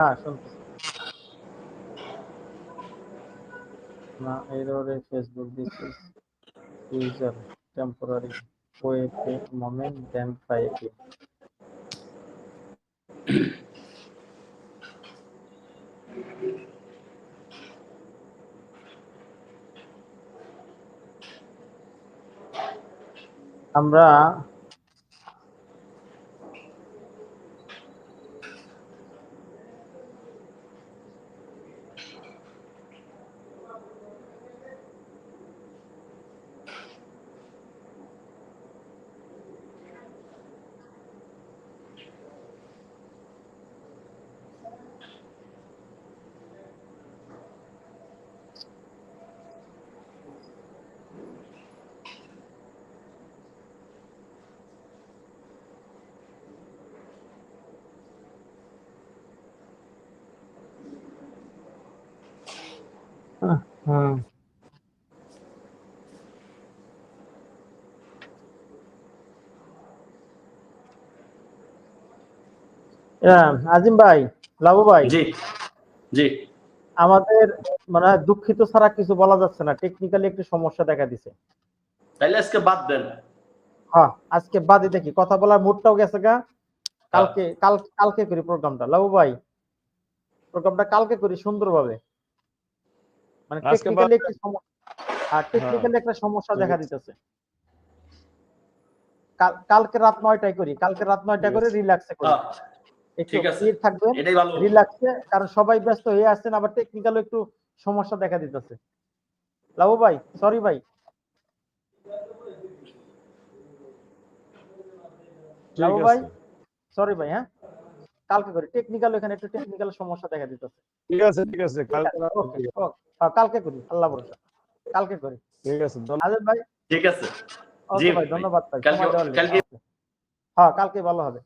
হ্যাঁ না Facebook this is user temporary wait a moment then try again আমরা হ্যাঁ, আজিম ভাই লাবু ভাই। জি জি। আমাদের মানে দুঃখিত ছাড়া কিছু বলা যাচ্ছে না। টেকনিক্যালি একটু সমস্যা দেখা দিছে। তাইলে আজকে বাদ দেন। হ্যাঁ আজকে বাদই দেখি। কথা বলার মুডটাও গেছে গা। কালকে কাল কালকে করি প্রোগ্রামটা লাবু ভাই প্রোগ্রামটা কালকে করি সুন্দরভাবে। মানে টেকনিক্যালি একটু সমস্যা আর টেকনিক্যালি একটা সমস্যা দেখা দিতেছে। কালকে রাত নয়টায় করি কালকে রাত নয়টা করে রিল্যাক্সে করি। হ্যাঁ, ঠিক আছে। স্থির থাকবেন এটাই ভালো। রিল্যাক্সে কারণ সবাই ব্যস্ত হয়ে আসছেন আবার টেকনিক্যালও একটু সমস্যা দেখা দিতেছে। লাবু ভাই সরি ভাই। লাবু ভাই সরি ভাই হ্যাঁ। কালকে করি। টেকনিক্যাল এখানে একটু টেকনিক্যাল সমস্যা দেখা দিতেছে। ঠিক আছে ঠিক আছে কালকে ওকে কালকে করি আল্লাহ ভরসা। কালকে করি। ঠিক আছে আজাদ ভাই? ঠিক আছে। জি ভাই। ধন্যবাদ ভাই। কালকে- হ্যাঁ কালকে ভালো হবে।